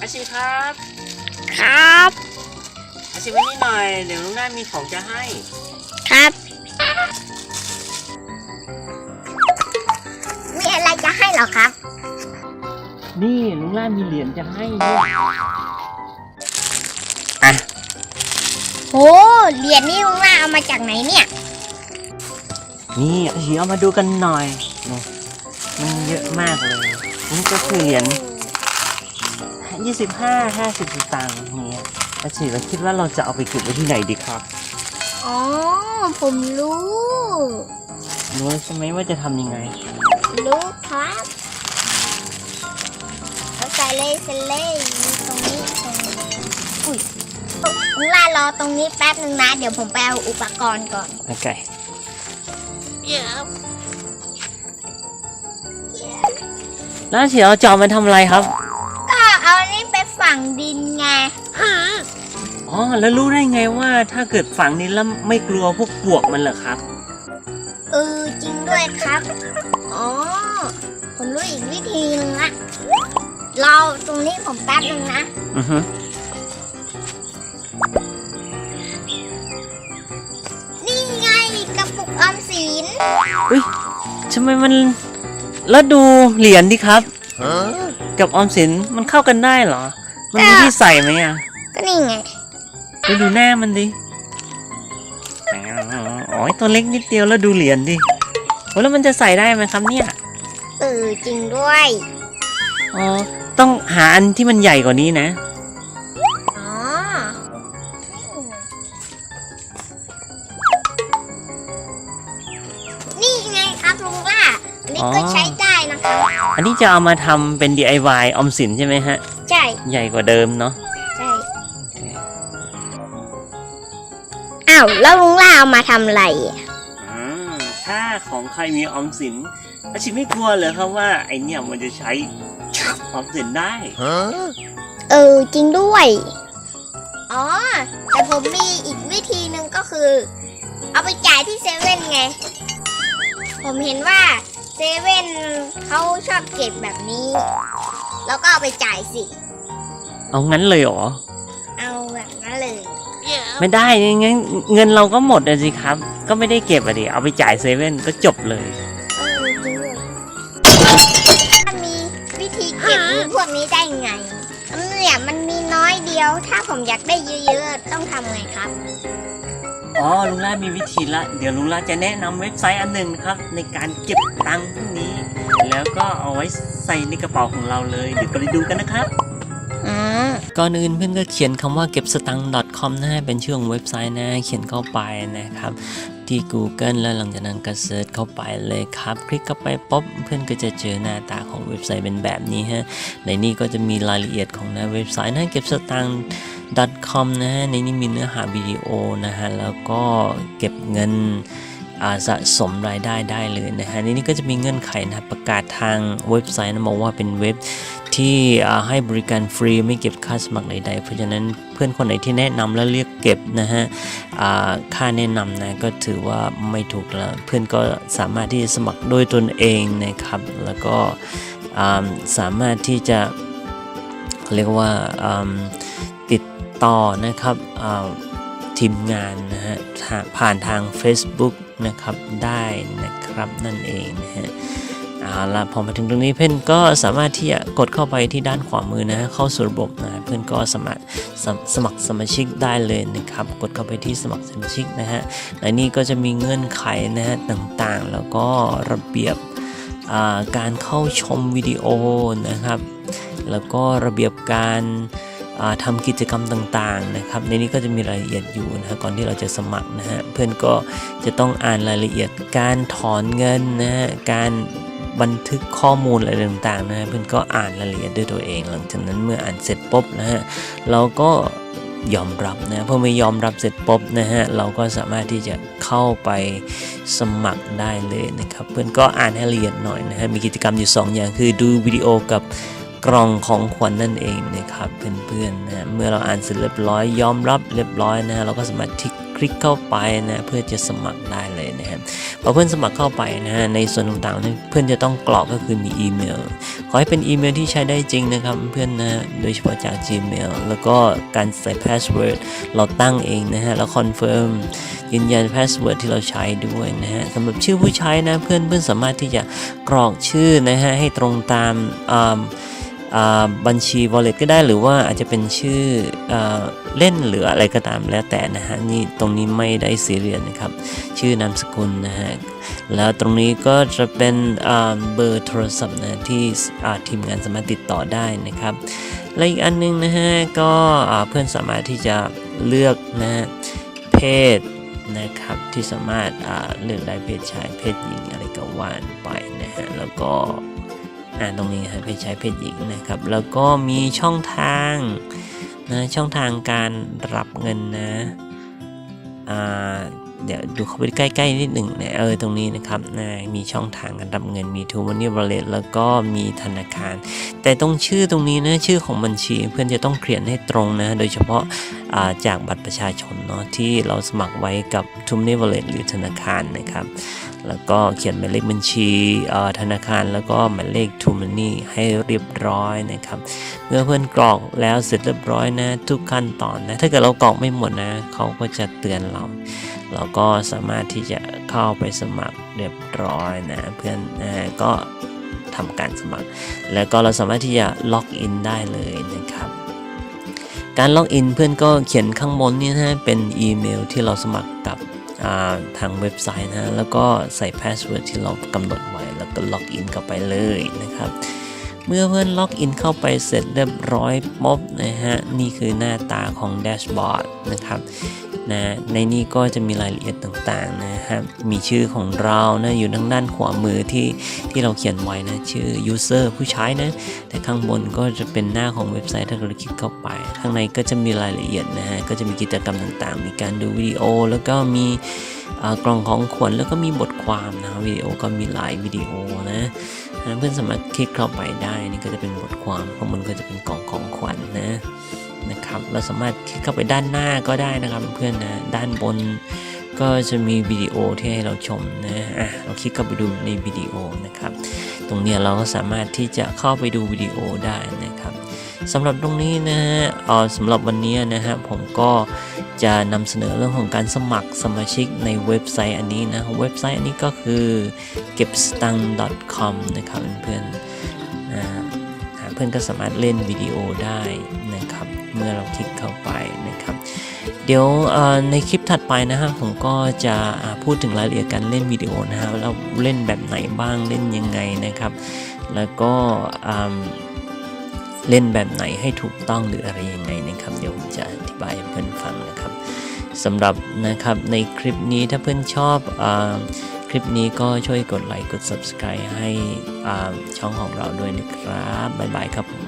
อาชีครับ ครับ อาชีไว้นี่หน่อย เดี๋ยวลุงหน้ามีของจะให้ ครับ มีอะไรจะให้เหรอครับ นี่ลุงล่ามีเหรียญจะให้ด้วยอะโหเหรียญนี่ลุงล่าเอามาจากไหนเนี่ย นี่อาชีเอามาดูกันหน่อยนี่ มันเยอะมากเลย นี่ก็คือเหรียญ25 50สตางค์เนี่ยอาชีเราคิดว่าเราจะเอาไปเก็บไว้ที่ไหนดีครับ อ๋อ ผมรู้ รู้ใช่ไหมว่าจะทำยังไง รู้ครับเอาใส่เลยใส่เลยตรงนี้ตรงนี้อุ้ยลุงล่ารอตรงนี้แป๊บหนึ่งนะ เดี๋ยวผมไปเอาอุปกรณ์ก่อน โอเคแล้ว อาชีเอาจอบมาทำอะไรครับ ก็เอาอันนี้ไปฝังดินไง อ๋อ แล้วรู้ได้ไงว่าถ้าเกิดฝังนี้แล้วไม่กลัวพวกปลวกมันเหรอครับ เออจริงด้วยครับ อ๋อ ผมรู้อีกวิธีหนึงละรอตรงนี้ผมแป๊บหนึงนะ อือฮึนี่ไงกระปุกออมสิน ทำไมมัน แล้วดูเหรียญดิครับ กับออมสินมันเข้ากันได้เหรอ มันมีที่ใส่ไหมอะก็นี่ไงไปดูหน้ามันดิอ๋อตัวเล็กนิดเดียวแล้วดูเหรียญดิโอ้แล้วมันจะใส่ได้ไหมครับเนี่ยเออจริงด้วยอ๋อต้องหาอันที่มันใหญ่กว่านี้นะอ๋อนี่ไงครับลุงล่าอันนี่ก็อ๋อใช้ได้นะครับ อันนี้จะเอามาทำเป็น DIY ออมสินใช่ไหมฮะ ใช่ใหญ่กว่าเดิมเนาะใช่อ้าวแล้วลุงล่าเอามาทำอะไรอะอืมถ้าของใครมีออมสินอาชิไม่กลัวเลยครับว่าไอเนี่ยมันจะใช้ออมสินได้ เออจริงด้วย อ๋อ แต่ผมมีอีกวิธีหนึ่งก็คือ เอาไปจ่ายที่เซเว่นไง ผมเห็นว่า เซเว่นเขาชอบเก็บแบบนี้ แล้วก็เอาไปจ่ายสิ เอางั้นเลยเหรอ เอาแบบนั้นเลย ไม่ได้งั้นเงินเราก็หมดอะสิครับ ก็ไม่ได้เก็บอะดิเอาไปจ่ายเซเว่นก็จบเลยเออจริงด้วยถ้ามีวิธีเก็บเงินพวกนี้ได้ไงเนี่ยมันมีน้อยเดียว ถ้าผมอยากได้เยอะๆ ต้องทำไงครับ อ๋อลุงล่ามีวิธีละ เดี๋ยวลุงล่าจะแนะนำเว็บไซต์อันหนึ่งนะครับ ในการเก็บตังค์พวกนี้ แล้วก็เอาไว้ใส่ในกระเป๋าของเราเลย เดี๋ยวก็ไปดูกันนะครับอ๋อก่อนอื่นเพื่อนก็เขียนคำว่าเก็บสตังค์ .com นะฮะเป็นชื่อของเว็บไซต์นะเขียนเข้าไปนะครับ ที่ Google แล้วหลังจากนั้นก็เซิร์ชเข้าไปเลยครับ คลิกเข้าไปป๊บเพื่อนก็จะเจอหน้าตาของเว็บไซต์เป็นแบบนี้ฮะในนี้ก็จะมีรายละเอียดของหน้าเว็บไซต์นะเก็บสตังค์ .com นะฮะในนี้มีเนื้อหาวิดีโอนะฮะแล้วก็เก็บเงินสะสมรายได้ได้เลยนะฮะในนี้ก็จะมีเงื่อนไขนะประกาศทางเว็บไซต์นะบอกว่าเป็นเว็บที่ให้บริการฟรีไม่เก็บค่าสมัครใดๆ เพราะฉะนั้นเพื่อนคนไหนที่แนะนำแล้วเรียกเก็บนะฮะค่าแนะนำนะก็ถือว่าไม่ถูกแล้วเพื่อนก็สามารถที่จะสมัครด้วยตนเองนะครับ แล้วก็สามารถที่จะเรียกว่าอ่า ต่อนะครับทีมงานนะฮะผ่านทาง Facebook นะครับได้นะครับนั่นเองนะฮะเอาละพอมาถึงตรงนี้เพื่อนก็สามารถที่จะกดเข้าไปที่ด้านขวามือนะเข้าสู่ระบบนะเพื่อนก็สมัครสมสมัครสมาชิกได้เลยนะครับ กดเข้าไปที่สมัครสมาชิกนะฮะและนี่ก็จะมีเงื่อนไขนะฮะต่างๆ แล้วก็ระเบียบการเข้าชมวิดีโอนะครับ แล้วก็ระเบียบการ ทำกิจกรรมต่างๆนะครับในนี้ก็จะมีรายละเอียดอยู่นะฮะก่อนที่เราจะสมัครนะฮะเพื่อนก็จะต้องอ่านรายละเอียดการถอนเงินนะฮะการบันทึกข้อมูลอะไรต่างๆนะฮะเพื่อนก็อ่านรายละเอียดด้วยตัวเอง หลังจากนั้นเมื่ออ่านเสร็จปุ๊บนะฮะเราก็ยอมรับนะพอไม่ยอมรับเสร็จปุ๊บนะฮะเราก็สามารถที่จะเข้าไปสมัครได้เลยนะครับ เพื่อนก็อ่านให้ละเอียดหน่อยนะฮะมีกิจกรรมอยู่ 2 อย่างคือดูวิดีโอกับ กล่องของขวัญนนั่นเองนะครับเพื่อนๆนะเมื่อเราอ่านเสร็จเรียบร้อยยอมรับเรียบร้อยนะฮะเราก็สามารถทิกคลิกเข้าไปนะเพื่อจะสมัครได้เลยนะครับพอเพื่อนสมัครเข้าไปนะฮะในส่วนต่างๆเพื่อนจะต้องกรอกก็คือมีอีเมล ขอให้เป็นอีเมลที่ใช้ได้จริงนะครับเพื่อนนะโดยเฉพาะจาก Gmail แล้วก็การใส่ password เราตั้งเองนะฮะแล้วคอนเฟิร์มยืนยัน password ที่เราใช้ด้วยนะฮะสำหรับชื่อผู้ใช้นะเพื่อนเพื่อนสามารถที่จะกรอกชื่อนะฮะให้ตรงตามอ่า บัญชี wallet ก็ได้หรือว่าอาจจะเป็นชื่ออเล่นหรืออะไรก็ตามแล้วแต่นะฮะนี่ตรงนี้ไม่ได้ซีเรียสนะครับ ชื่อนามสกุลนะฮะแล้วตรงนี้ก็จะเป็นเบอร์โทรศัพท์นะที่ทีมงานสามารถติดต่อได้นะครับ และอีกอันหนึงนะฮะก็เพื่อนสามารถที่จะเลือกนะฮะเพศนะครับที่สามารถเลือกได้เพศชายเพศหญิงอะไรก็ว่านไปนะฮะแล้วก็ ตรงนี้ฮะเพศชายเพศหญิงนะครับ แล้วก็มีช่องทางนะช่องทางการรับเงินนะอ่าเดี๋ยวดูเข้าไปใกล้ๆนิดหนึ่งนะเออตรงนี้นะครับนะมีช่องทางการรับเงินมี t ูมันนี่ Wallet แล้วก็มีธนาคาร แต่ตรงชื่อตรงนี้นะชื่อของบัญชีเพื่อนจะต้องเขียนให้ตรงนะ โดยเฉพาะาจากบัตรประชาชนเนาะที่เราสมัครไว้กับ t ูมันนี่ Wallet หรือธนาคารนะครับ แล้วก็เขียนหมายเลขบัญชีธนาคารแล้วก็หมายเลข t ูมันนี่ให้เรียบร้อยนะครับ เมื่อเพื่อนกรอกแล้วเสร็จเรียบร้อยนะ ทุกขั้นตอนนะ ถ้าเกิดเรากรอกไม่หมดนะเขาก็จะเตือนเรา เราก็สามารถที่จะเข้าไปสมัครเรียบร้อยนะ เพื่อนนะก็ทำการสมัคร แล้วก็เราสามารถที่จะล็อกอินได้เลยนะครับการล็อกอินเพื่อนก็เขียนข้างบนนี่นะเป็นอีเมลที่เราสมัครกับ ทางเว็บไซต์นะแล้วก็ใส่พาสเวิร์ดที่เรากำหนดไว้แล้วก็ล็อกอินเข้าไปเลยนะครับเมื่อเพื่อนล็อกอินเข้าไปเสร็จเรียบร้อยปุ๊บนะฮะนี่คือหน้าตาของแดชบอร์ดนะครับ นะในนี้ก็จะมีรายละเอียดต่างๆนะครับ มีชื่อของเรานะอยู่ทางด้านขวามือที่ที่เราเขียนไว้นะ ชื่อ user ผู้ใช้นะ แต่ข้างบนก็จะเป็นหน้าของเว็บไซต์ถ้าเราคลิกเข้าไป ข้างในก็จะมีรายละเอียดนะฮะ ก็จะมีกิจกรรมต่างๆ มีการดูวิดีโอ แล้วก็มีกล่องของขวัญแล้วก็มีบทความนะวิดีโอก็มีหลายวิดีโอนะเพื่อนสามารถคลิกเข้าไปได้นี่ก็จะเป็นบทความข้างบนก็จะเป็นกล่องของขวัญนะ นะครับ เราสามารถคลิกเข้าไปด้านหน้าก็ได้นะครับเพื่อนนะด้านบนก็จะมีวิดีโอที่ให้เราชมนะอะเราคลิกเข้าไปดูในวิดีโอนะครับ ตรงนี้เราก็สามารถที่จะเข้าไปดูวิดีโอได้นะครับสำหรับตรงนี้นะฮะเออสำหรับวันนี้นะฮะผมก็จะนำเสนอเรื่องของการสมัครสมาชิกในเว็บไซต์อันนี้นะเว็บไซต์อันนี้ก็คือเก็บสตัง .com นะครับเพื่อนๆเพื่อนก็สามารถเล่นวิดีโอได้นะครับ เมื่อเราคลิกเข้าไปนะครับ เดี๋ยวในคลิปถัดไปนะฮะผมก็จะพูดถึงรายละเอียดการเล่นวิดีโอนะฮะเราเล่นแบบไหนบ้างเล่นยังไงนะครับ แล้วก็เล่นแบบไหนให้ถูกต้องหรืออะไรยังไงนะครับ เดี๋ยวผมจะอธิบายให้เพื่อนฟังนะครับสำหรับนะครับในคลิปนี้ถ้าเพื่อนชอบอคลิปนี้ก็ช่วยกดไลค์กด subscribe ให้ช่องของเราด้วยนะครับ บ๊ายบายครับผม